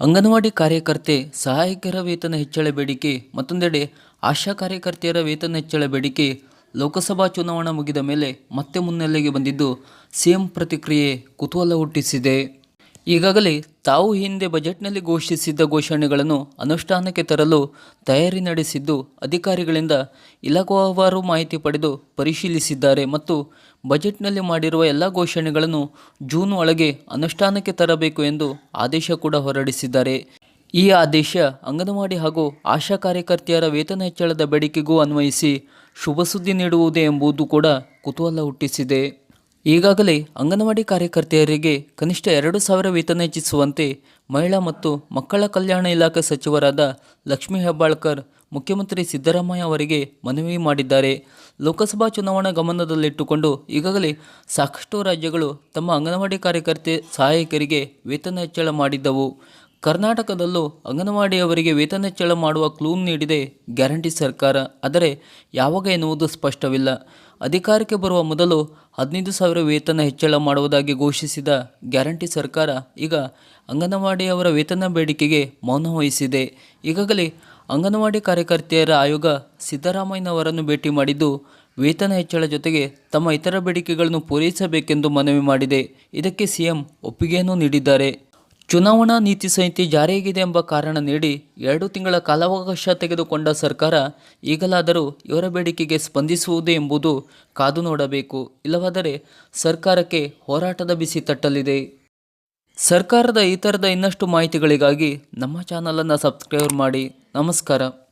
ಅಂಗನವಾಡಿ ಕಾರ್ಯಕರ್ತೆ ಸಹಾಯಕರ ವೇತನ ಹೆಚ್ಚಳ ಬೇಡಿಕೆ, ಮತ್ತೊಂದೆಡೆ ಆಶಾ ಕಾರ್ಯಕರ್ತೆಯರ ವೇತನ ಹೆಚ್ಚಳ ಬೇಡಿಕೆ ಲೋಕಸಭಾ ಚುನಾವಣಾ ಮುಗಿದ ಮೇಲೆ ಮತ್ತೆ ಮುನ್ನೆಲೆಗೆ ಬಂದಿದ್ದು ಸಿಎಂ ಪ್ರತಿಕ್ರಿಯೆ ಕುತೂಹಲ ಹುಟ್ಟಿಸಿದೆ. ಈಗಾಗಲೇ ತಾವು ಹಿಂದೆ ಬಜೆಟ್ನಲ್ಲಿ ಘೋಷಿಸಿದ್ದ ಘೋಷಣೆಗಳನ್ನು ಅನುಷ್ಠಾನಕ್ಕೆ ತರಲು ತಯಾರಿ ನಡೆಸಿದ್ದು ಅಧಿಕಾರಿಗಳಿಂದ ಇಲಾಖಾವಾರು ಮಾಹಿತಿ ಪಡೆದು ಪರಿಶೀಲಿಸಿದ್ದಾರೆ ಮತ್ತು ಬಜೆಟ್ನಲ್ಲಿ ಮಾಡಿರುವ ಎಲ್ಲ ಘೋಷಣೆಗಳನ್ನು ಜೂನ್ ಒಳಗೆ ಅನುಷ್ಠಾನಕ್ಕೆ ತರಬೇಕು ಎಂದು ಆದೇಶ ಕೂಡ ಹೊರಡಿಸಿದ್ದಾರೆ. ಈ ಆದೇಶ ಅಂಗನವಾಡಿ ಹಾಗೂ ಆಶಾ ಕಾರ್ಯಕರ್ತೆಯರ ವೇತನ ಹೆಚ್ಚಳದ ಬೇಡಿಕೆಗೂ ಅನ್ವಯಿಸಿ ಶುಭ ಸುದ್ದಿ ನೀಡುವುದೇ ಎಂಬುದು ಕೂಡ ಕುತೂಹಲ ಹುಟ್ಟಿಸಿದೆ. ಈಗಾಗಲೇ ಅಂಗನವಾಡಿ ಕಾರ್ಯಕರ್ತೆಯರಿಗೆ ಕನಿಷ್ಠ ಎರಡು ಸಾವಿರ ವೇತನ ಹೆಚ್ಚಿಸುವಂತೆ ಮಹಿಳಾ ಮತ್ತು ಮಕ್ಕಳ ಕಲ್ಯಾಣ ಇಲಾಖೆ ಸಚಿವರಾದ ಲಕ್ಷ್ಮೀ ಹೆಬ್ಬಾಳ್ಕರ್, ಮುಖ್ಯಮಂತ್ರಿ ಸಿದ್ದರಾಮಯ್ಯ ಅವರಿಗೆ ಮನವಿ ಮಾಡಿದ್ದಾರೆ. ಲೋಕಸಭಾ ಚುನಾವಣಾ ಗಮನದಲ್ಲಿಟ್ಟುಕೊಂಡು ಈಗಾಗಲೇ ಸಾಕಷ್ಟು ರಾಜ್ಯಗಳು ತಮ್ಮ ಅಂಗನವಾಡಿ ಕಾರ್ಯಕರ್ತೆ ಸಹಾಯಕರಿಗೆ ವೇತನ ಹೆಚ್ಚಳ ಮಾಡಿದ್ದವು. ಕರ್ನಾಟಕದಲ್ಲೂ ಅಂಗನವಾಡಿಯವರಿಗೆ ವೇತನ ಹೆಚ್ಚಳ ಮಾಡುವ ಕ್ಲೂನ್ ನೀಡಿದೆ ಗ್ಯಾರಂಟಿ ಸರ್ಕಾರ. ಆದರೆ ಯಾವಾಗ ಎನ್ನುವುದು ಸ್ಪಷ್ಟವಿಲ್ಲ. ಅಧಿಕಾರಕ್ಕೆ ಬರುವ ಮೊದಲು ಹದಿನೈದು ಸಾವಿರ ವೇತನ ಹೆಚ್ಚಳ ಮಾಡುವುದಾಗಿ ಘೋಷಿಸಿದ ಗ್ಯಾರಂಟಿ ಸರ್ಕಾರ ಈಗ ಅಂಗನವಾಡಿಯವರ ವೇತನ ಬೇಡಿಕೆಗೆ ಮೌನ ವಹಿಸಿದೆ. ಈಗಾಗಲೇ ಅಂಗನವಾಡಿ ಕಾರ್ಯಕರ್ತೆಯರ ಆಯೋಗ ಸಿದ್ದರಾಮಯ್ಯನವರನ್ನು ಭೇಟಿ ಮಾಡಿದ್ದು, ವೇತನ ಹೆಚ್ಚಳ ಜೊತೆಗೆ ತಮ್ಮ ಇತರ ಬೇಡಿಕೆಗಳನ್ನು ಪೂರೈಸಬೇಕೆಂದು ಮನವಿ ಮಾಡಿದೆ. ಇದಕ್ಕೆ ಸಿಎಂ ಒಪ್ಪಿಗೆಯನ್ನು ನೀಡಿದ್ದಾರೆ. ಚುನಾವಣಾ ನೀತಿ ಸಂಹಿತೆ ಜಾರಿಯಾಗಿದೆ ಎಂಬ ಕಾರಣ ನೀಡಿ ಎರಡು ತಿಂಗಳ ಕಾಲಾವಕಾಶ ತೆಗೆದುಕೊಂಡ ಸರ್ಕಾರ ಈಗಲಾದರೂ ಇವರ ಬೇಡಿಕೆಗೆ ಸ್ಪಂದಿಸುವುದೇ ಎಂಬುದು ಕಾದು ನೋಡಬೇಕು. ಇಲ್ಲವಾದರೆ ಸರ್ಕಾರಕ್ಕೆ ಹೋರಾಟದ ಬಿಸಿ ತಟ್ಟಲಿದೆ. ಸರ್ಕಾರದ ಈ ಇನ್ನಷ್ಟು ಮಾಹಿತಿಗಳಿಗಾಗಿ ನಮ್ಮ ಚಾನಲನ್ನು ಸಬ್ಸ್ಕ್ರೈಬ್ ಮಾಡಿ. ನಮಸ್ಕಾರ.